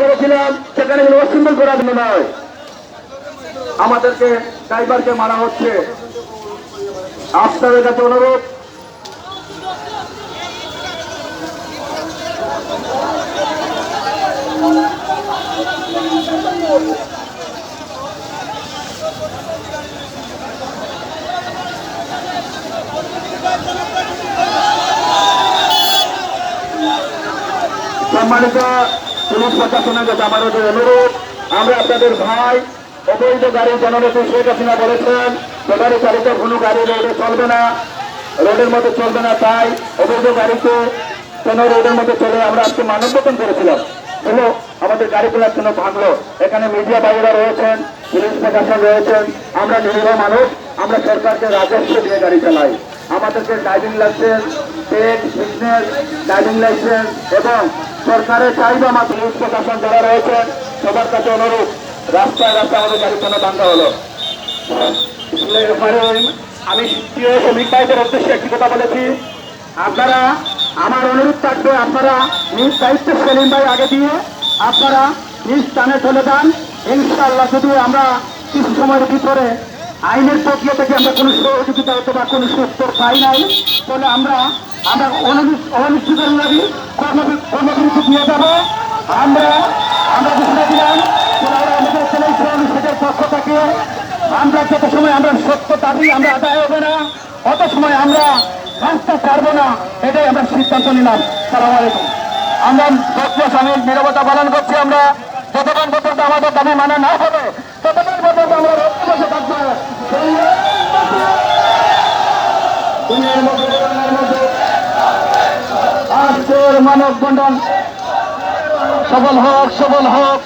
করেছিলাম সেখানে অসুন্দর করার জন্য নয়। আমাদেরকে ড্রাইভারকে মারা হচ্ছে। আপনাদের কাছে অনুরোধ সম্মানিত পুলিশ প্রশাসনের কাছে আমাদের অনুরোধ, আমরা আপনাদের ভাই, অবৈধ গাড়ি জননেত্রী শেখ হাসিনা বলেছেন ব্যাটারি চালিত কোনো গাড়ি রোডে চলবে না, রোডের মধ্যে চলবে না, তাই অবৈধ গাড়িতে কেন রোডের মধ্যে চলে আমরা আজকে মানববন্ধন করেছিলাম। হলো, আমাদের গাড়ি গাড়িগুলোর জন্য ভাঙলো। এখানে মিডিয়া বাইরা রয়েছেন, পুলিশ প্রশাসন রয়েছেন, আমরা নিরীহ মানুষ, আমরা সরকারকে রাজস্ব দিয়ে গাড়ি চালাই। আমাদেরকে driving license tech business driving license এবং সরকারের চাইবে আমার পুলিশ প্রশাসন যারা রয়েছেন সবার কাছে অনুরোধ, রাস্তায় রাস্তায় আমাদের গাড়ি কেন ভাঙা হলো। আমি প্রিয় শ্রমিক ভাইদের উদ্দেশ্যে একটি কথা বলেছি। আপনারা, আমার অনুরোধ থাকবে আপনারা নিজ দায়িত্ব সেলিম ভাই আগে দিয়ে আপনারা নিজ স্থানে চলে যান। ইনশাআল্লাহ যদি আমরা কিছু সময়ের ভিতরে আইনের প্রক্রিয়া থেকে আমরা কোনো সহযোগিতা অথবা কোনো সুত্তর পাই নাই, তাহলে আমরা আমরা অনিশ্চিতভাবে কর্মবিরতি দিয়ে যাব। আমরা আমরা ঘোষণা দিলাম আমাদের ছেলে শ্রমিকের পক্ষ থেকে। আমরা যত সময় আমরা সত্য দাবি, আমরা আদায় হবে না, অত সময় আমরা রাস্তা ছাড়বো না, এটাই আমরা সিদ্ধান্ত নিলাম। সালাম আলাইকুম। আমরা সত্য স্বামীর নিরবতা পালন করছি আমরা। যতক্ষণ পর্যন্ত আমাদের দাবি মানা না হবে, ততক্ষণ পর্যন্ত আমরা রক্ত বসে থাকব। আজকের মানব বন্ধন সবল হোক সবল হোক।